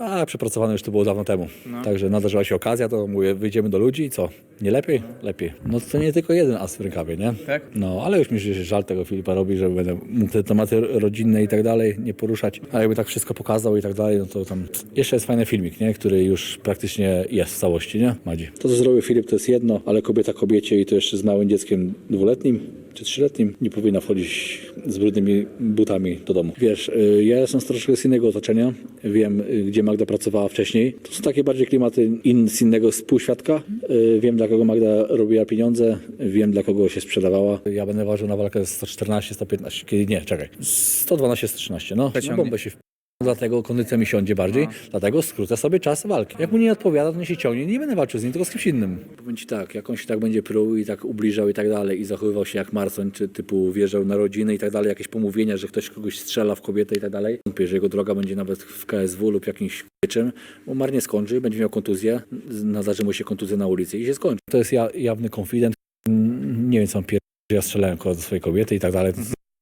A, przepracowane już to było dawno temu. Także nadarzyła się okazja, to mówię, wyjdziemy do ludzi i co? Nie lepiej? Lepiej. No to nie tylko jeden as w rękawie, nie? Tak? No, ale już mi się żal tego Filipa robi, że będę mógł te tematy rodzinne i tak dalej nie poruszać. A jakby tak wszystko pokazał i tak dalej, no to tam jeszcze jest fajny filmik, nie? Który już praktycznie jest w całości, nie? Madzi. To, co zrobił Filip, to jest jedno, ale kobieta kobiecie i to jeszcze z małym dzieckiem dwuletnim czy trzyletnim nie powinna wchodzić z brudnymi butami do domu. Wiesz, y, ja jestem z troszkę z innego otoczenia. Wiem, y, gdzie Magda pracowała wcześniej. To są takie bardziej klimaty in, z innego współświadka. Y, Wiem, dla kogo Magda robiła pieniądze. Wiem, dla kogo się sprzedawała. Ja będę ważył na walkę 114, 115. Kiedy nie, czekaj. 112, 113. No, Przeciągnie. bombę się. Dlatego kondycja mi siądzie bardziej, dlatego skrócę sobie czas walki. Jak mu nie odpowiada, to nie się ciągnie, nie będę walczył z nim, tylko z kimś innym. Powiem ci tak, jak on się tak będzie pruł i tak ubliżał i tak dalej i zachowywał się jak Marcon, czy typu wjeżdżał na rodzinę i tak dalej, jakieś pomówienia, że ktoś kogoś strzela w kobietę i tak dalej. Wątpię, że jego droga będzie nawet w KSW lub jakimś czym, bo marnie skończy, będzie miał kontuzję, nadarzy mu się kontuzja na ulicy i się skończy. To jest ja, jawny konfident, nie wiem co on pier... że ja strzelałem do swojej kobiety i tak dalej.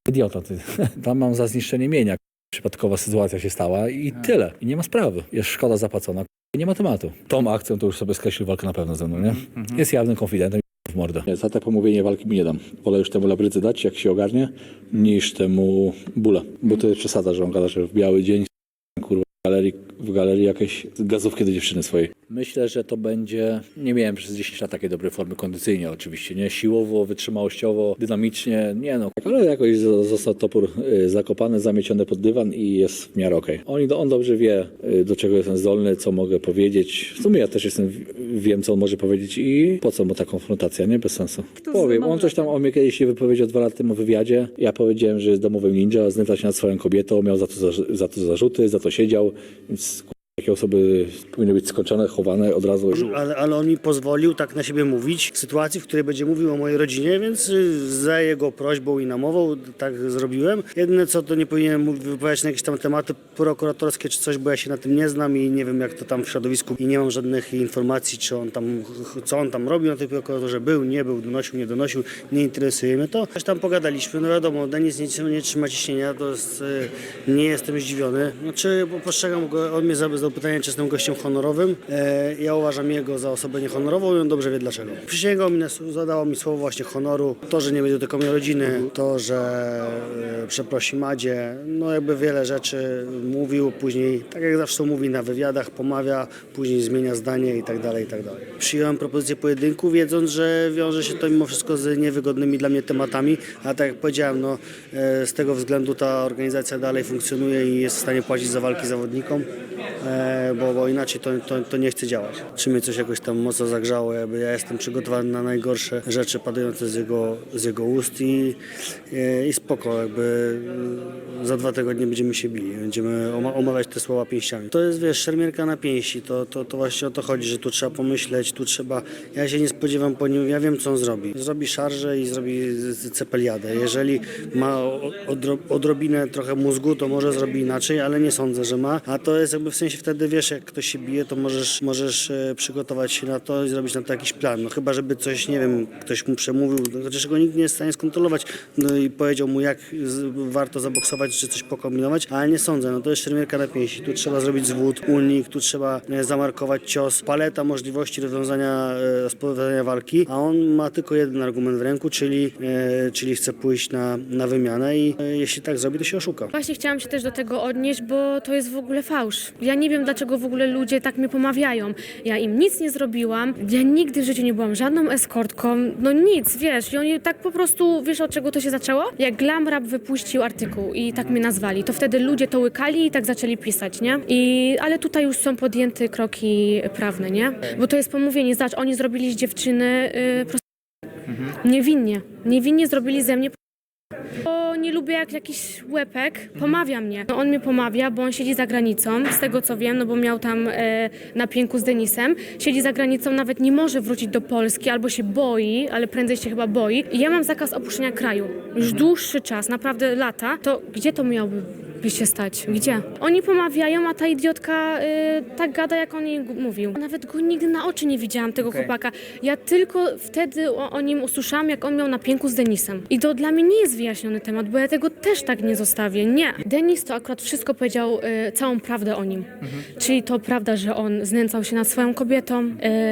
Idiota, ty. Tam mam za zniszczenie mienia przypadkowa sytuacja się stała i tyle. I nie ma sprawy. Jest szkoda zapłacona. I nie ma tematu. Tą akcją to już sobie skreślił walkę na pewno ze mną, nie? Jest jawnym konfidentem i w mordę. Nie, za te pomówienie walki mi nie dam. Wolę już temu labrydzy dać, jak się ogarnie, niż temu bóle. Bo to jest przesada, że on gada, że w biały dzień kurwa w galerii, w galerii jakieś gazówki do dziewczyny swojej. Myślę, że to będzie, nie miałem przez 10 lat takiej dobrej formy kondycyjnie oczywiście, nie? Siłowo, wytrzymałościowo, dynamicznie, nie no. Ale jakoś zo- został topór y, zakopany, zamieciony pod dywan i jest w miarę okej. On, on dobrze wie, y, do czego jestem zdolny, co mogę powiedzieć. W sumie ja też jestem, wiem, co on może powiedzieć i po co mu ta konfrontacja, nie? Bez sensu. Powiem, on coś tam o mnie kiedyś się wypowiedział dwa lata temu w wywiadzie. Ja powiedziałem, że jest domowym ninja, znęcał się nad swoją kobietą, miał za to, za, za to zarzuty, za to siedział, więc takie osoby powinny być skończone, chowane od razu. Ale, ale on mi pozwolił tak na siebie mówić w sytuacji, w której będzie mówił o mojej rodzinie, więc y, za jego prośbą i namową tak zrobiłem. Jedyne co, to nie powinienem wypowiadać na jakieś tam tematy prokuratorskie czy coś, bo ja się na tym nie znam i nie wiem jak to tam w środowisku i nie mam żadnych informacji, czy on tam, co on tam robił na tej prokuraturze, był, nie był, donosił, nie donosił, nie interesuje mnie to. Coś tam pogadaliśmy, no wiadomo, Denis nie, nie trzyma ciśnienia, to jest, y, nie jestem zdziwiony. Znaczy, postrzegam go, on mnie zadał pytanie, czy jestem gościem honorowym. E, ja uważam jego za osobę niehonorową i on dobrze wie dlaczego. Przysięgał mi, zadało mi słowo właśnie honoru, to, że nie będzie dotykał mnie rodziny, to, że e, przeprosi Madzie, no jakby wiele rzeczy mówił, później, tak jak zawsze mówi na wywiadach, pomawia, później zmienia zdanie i tak dalej, i tak dalej. Przyjąłem propozycję pojedynku, wiedząc, że wiąże się to mimo wszystko z niewygodnymi dla mnie tematami, a tak jak powiedziałem, no, e, z tego względu ta organizacja dalej funkcjonuje i jest w stanie płacić za walki zawodnikom, bo, bo inaczej to, to, to nie chce działać. Czy mnie coś jakoś tam mocno zagrzało, jakby ja jestem przygotowany na najgorsze rzeczy padające z jego, z jego ust i, i spoko, jakby za dwa tygodnie będziemy się bili, będziemy oma- omawiać te słowa pięściami. To jest, wiesz, szermierka na pięści, to, to, to właśnie o to chodzi, że tu trzeba pomyśleć, tu trzeba, ja się nie spodziewam po nim, ja wiem co on zrobi. Zrobi szarżę i zrobi cepeliadę. Jeżeli ma odro, odrobinę trochę mózgu, to może zrobi inaczej, ale nie sądzę, że ma, a to jest jakby w sensie wtedy, wiesz, jak ktoś się bije, to możesz, możesz e, przygotować się na to i zrobić na to jakiś plan. No chyba, żeby coś, nie wiem, ktoś mu przemówił, chociaż go nikt nie jest w stanie skontrolować no i powiedział mu, jak warto zaboksować, czy coś pokombinować, ale nie sądzę, no to jest szermierka na pięści. Tu trzeba zrobić zwód, unik, tu trzeba zamarkować cios, paleta możliwości rozwiązania, e, rozpowiadania walki, a on ma tylko jeden argument w ręku, czyli, e, czyli chce pójść na, na wymianę i e, jeśli tak zrobi, to się oszuka. Właśnie chciałam się też do tego odnieść, bo to jest w ogóle fałsz. Ja nie wiem, dlaczego w ogóle ludzie tak mnie pomawiają. Ja im nic nie zrobiłam, ja nigdy w życiu nie byłam żadną eskortką, no nic, wiesz. I oni tak po prostu, wiesz od czego to się zaczęło? Jak Glam Rap wypuścił artykuł i tak mnie nazwali, to wtedy ludzie to łykali i tak zaczęli pisać, nie? I, ale tutaj już są podjęte kroki prawne, nie? Bo to jest pomówienie, zobacz, oni zrobili z dziewczyny yy, prost... niewinnie. Niewinnie zrobili ze mnie bo nie lubię jak jakiś łepek pomawia mnie. No on mnie pomawia, bo on siedzi za granicą, z tego co wiem, no bo miał tam e, na pięku z Denisem. Siedzi za granicą, nawet nie może wrócić do Polski, albo się boi, ale prędzej się chyba boi. I ja mam zakaz opuszczenia kraju. Już dłuższy czas, naprawdę lata. To gdzie to miałby by się stać. Gdzie? Oni pomawiają, a ta idiotka y, tak gada, jak on jej mówił. Nawet go nigdy na oczy nie widziałam, tego chłopaka. Ja tylko wtedy o, o nim usłyszałam, jak on miał na pięku z Denisem. I to dla mnie nie jest wyjaśniony temat, bo ja tego też tak nie zostawię. Nie. Denis to akurat wszystko powiedział, y, całą prawdę o nim. Czyli to prawda, że on znęcał się nad swoją kobietą,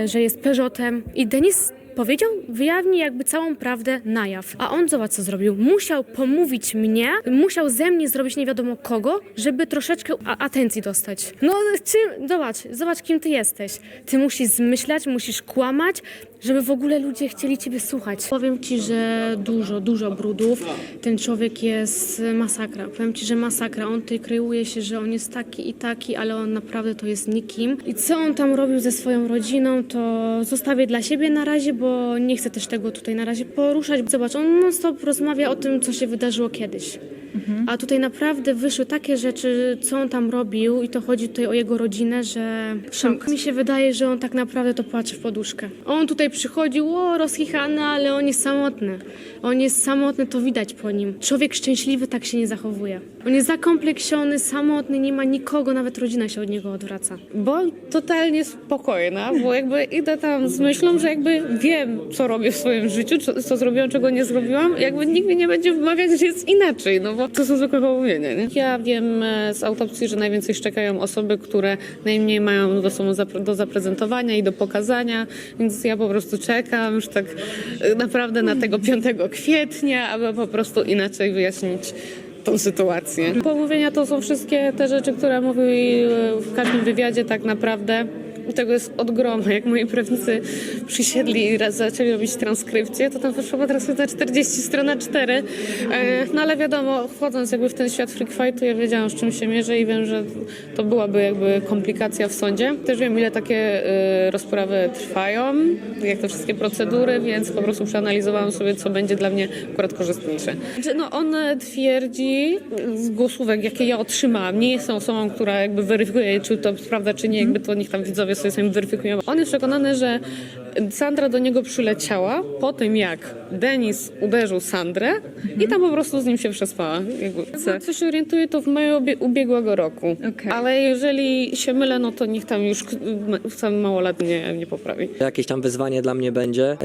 y, że jest peżotem. I Denis powiedział, wyjawni jakby całą prawdę na jaw. A on zobacz co zrobił. Musiał pomówić mnie, musiał ze mnie zrobić nie wiadomo kogo, żeby troszeczkę atencji dostać. No czym, zobacz, zobacz kim ty jesteś. Ty musisz zmyślać, musisz kłamać, żeby w ogóle ludzie chcieli ciebie słuchać. Powiem ci, że dużo, dużo brudów. Ten człowiek jest masakra. Powiem ci, że masakra. On tutaj kreuje się, że on jest taki i taki, ale on naprawdę to jest nikim. I co on tam robił ze swoją rodziną, to zostawię dla siebie na razie, bo nie chcę też tego tutaj na razie poruszać. Zobacz, on non stop rozmawia o tym, co się wydarzyło kiedyś. A tutaj naprawdę wyszły takie rzeczy, co on tam robił i to chodzi tutaj o jego rodzinę, że szok. Mi się wydaje, że on tak naprawdę to płacze w poduszkę. On tutaj przychodził, o, rozchichany, ale on jest samotny. On jest samotny, to widać po nim. Człowiek szczęśliwy tak się nie zachowuje. On jest zakompleksiony, samotny, nie ma nikogo, nawet rodzina się od niego odwraca. Bo totalnie spokojna, bo jakby idę tam z myślą, że jakby wiem, co robię w swoim życiu, co, co zrobiłam, czego nie zrobiłam. Jakby nikt mi nie będzie wmawiać, że jest inaczej, no bo to są zwykłe pomówienia, nie? Ja wiem e, z autopsji, że najwięcej szczekają osoby, które najmniej mają do do zaprezentowania i do pokazania, więc ja po prostu czekam już tak e, naprawdę na tego 5 kwietnia, aby po prostu inaczej wyjaśnić tą sytuację. Pomówienia to są wszystkie te rzeczy, które mówił e, w każdym wywiadzie tak naprawdę. Tego jest od. Jak moi prawnicy przysiedli i raz zaczęli robić transkrypcję, to tam wyszło transkrypcja 40 strona 4. E, No ale wiadomo, wchodząc jakby w ten świat freak fightu, ja wiedziałam, z czym się mierzę i wiem, że to byłaby jakby komplikacja w sądzie. Też wiem, ile takie e, rozprawy trwają, jak te wszystkie procedury, więc po prostu przeanalizowałam sobie, co będzie dla mnie akurat korzystniejsze. Znaczy, no on e, twierdzi z głosówek, jakie ja otrzymałam, nie jestem osobą, która jakby weryfikuje, czy to prawda, czy nie, jakby to niech tam widzowie sobie sami weryfikują. On jest przekonany, że Sandra do niego przyleciała po tym, jak Denis uderzył Sandrę i tam po prostu z nim się przespała. Jakby. Co się orientuje, to w maju obie- ubiegłego roku. Okej. Ale jeżeli się mylę, no to niech tam już sam małolat nie, nie poprawi. Jakieś tam wyzwanie dla mnie będzie.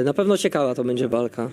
E, Na pewno ciekawa to będzie walka.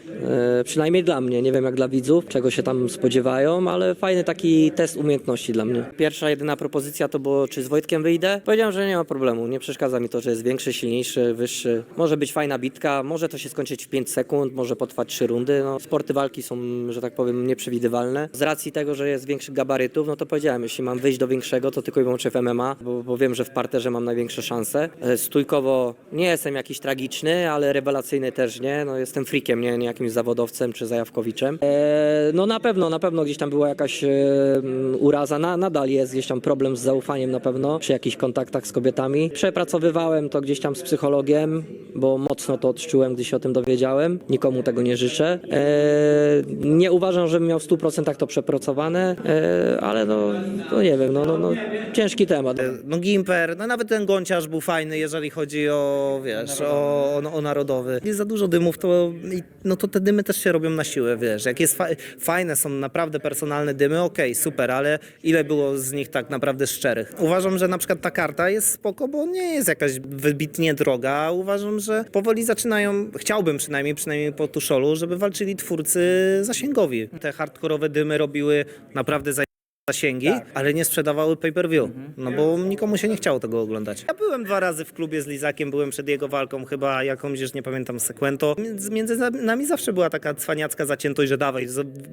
E, Przynajmniej dla mnie. Nie wiem jak dla widzów, czego się tam spodziewają, ale fajny taki test umiejętności dla mnie. Pierwsza, jedyna propozycja to było, czy z Wojtkiem wyjdę. Powiedziałem, że nie ma problemu. Nie przeszkadza mi to, że jest większy, silniejszy, wyższy. Może być fajna bitka, może to się skończyć w 5 sekund, może potrwać 3 rundy. No, sporty walki są, że tak powiem, nieprzewidywalne. Z racji tego, że jest większych gabarytów, no to powiedziałem, jeśli mam wyjść do większego, to tylko i wyłącznie w MMA, bo, bo wiem, że w parterze mam największe szanse. E, Stójkowo nie jestem jakiś tragiczny, ale rewelacyjny też nie. No, jestem freakiem, nie, nie jakimś zawodowcem czy zajawkowiczem. E, no na pewno, na pewno gdzieś tam była jakaś e, uraza, na, nadal jest gdzieś tam problem z zaufaniem na pewno przy jakichś kontaktach z kobietami. Przepracowywałem to gdzieś tam z psychologiem, bo mocno to odczułem, gdy się o tym dowiedziałem. Nikomu tego nie życzę. E, nie uważam, żebym miał w 100% to przepracowane, e, ale no, no nie wiem, no, no, no ciężki temat. No Gimper, no nawet ten Gąciarz był fajny, jeżeli chodzi o, wiesz, o, o, o narodowy. Jest za dużo dymów, to, no to te dymy też się robią na siłę, wiesz. Jak jest fa fajne, są naprawdę personalne dymy, okej, super, ale ile było z nich tak naprawdę szczerych? Uważam, że na przykład ta karta jest spoko, bo nie jest jakaś wybitnie droga. Uważam, że powoli zaczynają, chciałbym przynajmniej, przynajmniej po Tuszolu, żeby walczyli twórcy zasięgowi. Te hardkorowe dymy robiły naprawdę za zasięgi, ale nie sprzedawały pay-per-view, no bo nikomu się nie chciało tego oglądać. Ja byłem dwa razy w klubie z Lizakiem, byłem przed jego walką chyba jakąś, już nie pamiętam, Sekwento. Między, między nami zawsze była taka cwaniacka zaciętość, że dawaj,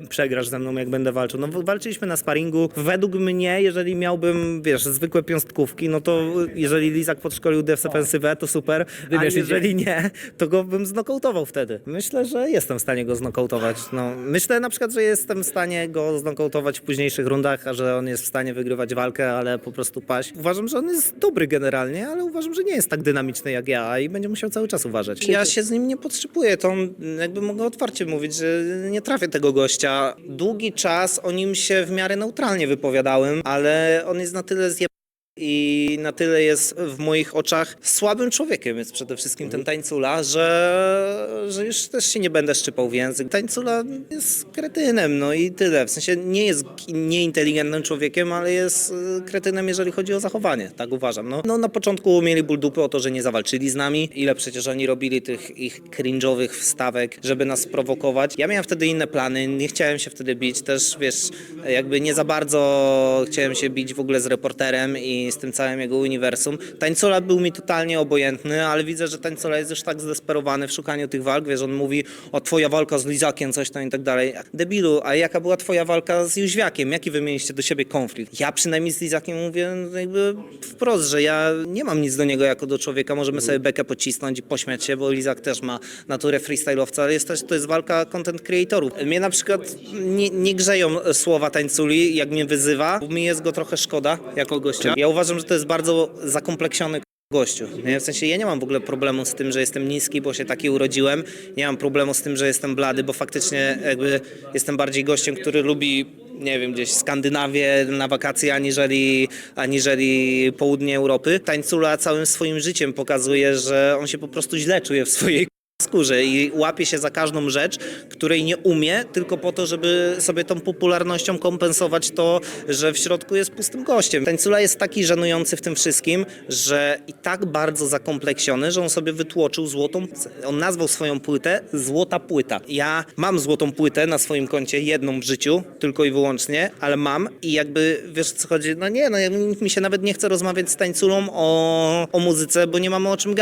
przegrasz ze mną, jak będę walczył. No walczyliśmy na sparingu. Według mnie, jeżeli miałbym, wiesz, zwykłe piąstkówki, no to jeżeli Lizak podszkolił defensywę, to super, a jeżeli nie, to go bym znokautował wtedy. Myślę, że jestem w stanie go znokautować. No, myślę na przykład, że jestem w stanie go znokautować w późniejszych rundach, że on jest w stanie wygrywać walkę, ale po prostu paść. Uważam, że on jest dobry generalnie, ale uważam, że nie jest tak dynamiczny jak ja i będzie musiał cały czas uważać. Ja się z nim nie potrzebuję, to on, jakby mogę otwarcie mówić, że nie trafię tego gościa. Długi czas o nim się w miarę neutralnie wypowiadałem, ale on jest na tyle zjebany I na tyle jest w moich oczach słabym człowiekiem jest przede wszystkim ten tańcula, że, że już też się nie będę szczypał w język. Tańcula jest kretynem, no i tyle. W sensie nie jest nieinteligentnym człowiekiem, ale jest y, kretynem, jeżeli chodzi o zachowanie, tak uważam. No, no na początku mieli ból dupy o to, że nie zawalczyli z nami. Ile przecież oni robili tych ich cringe'owych wstawek, żeby nas sprowokować. Ja miałem wtedy inne plany, nie chciałem się wtedy bić, też wiesz, jakby nie za bardzo chciałem się bić w ogóle z reporterem i z tym całym jego uniwersum. Tańcola był mi totalnie obojętny, ale widzę, że Tańcola jest już tak zdesperowany w szukaniu tych walk, wiesz, on mówi o twoja walka z Lizakiem, coś tam i tak dalej. Debilu, a jaka była twoja walka z Jóźwiakiem? Jaki wy mieliście do siebie konflikt? Ja przynajmniej z Lizakiem mówię no, jakby wprost, że ja nie mam nic do niego jako do człowieka, możemy sobie bekę pocisnąć i pośmiać się, bo Lizak też ma naturę freestyle'owca, ale jest też, to jest walka content creatorów. Mnie na przykład nie, nie grzeją słowa tańculi, jak mnie wyzywa, mi jest go trochę szkoda jako gościa. Ja uważam, że to jest bardzo zakompleksiony gościu. Nie? W sensie ja nie mam w ogóle problemu z tym, że jestem niski, bo się taki urodziłem. Nie mam problemu z tym, że jestem blady, bo faktycznie jakby jestem bardziej gościem, który lubi nie wiem, gdzieś Skandynawię na wakacje, aniżeli, aniżeli południe Europy. Tańcula całym swoim życiem pokazuje, że on się po prostu źle czuje w swojej skórze i łapie się za każdą rzecz, której nie umie, tylko po to, żeby sobie tą popularnością kompensować to, że w środku jest pustym gościem. Tańcula jest taki żenujący w tym wszystkim, że i tak bardzo zakompleksiony, że on sobie wytłoczył złotą, on nazwał swoją płytę Złota Płyta. Ja mam złotą płytę na swoim koncie, jedną w życiu, tylko i wyłącznie, ale mam i jakby, wiesz co chodzi, no nie, no mi się nawet nie chce rozmawiać z tańculą o, o muzyce, bo nie mamy o czym gadać.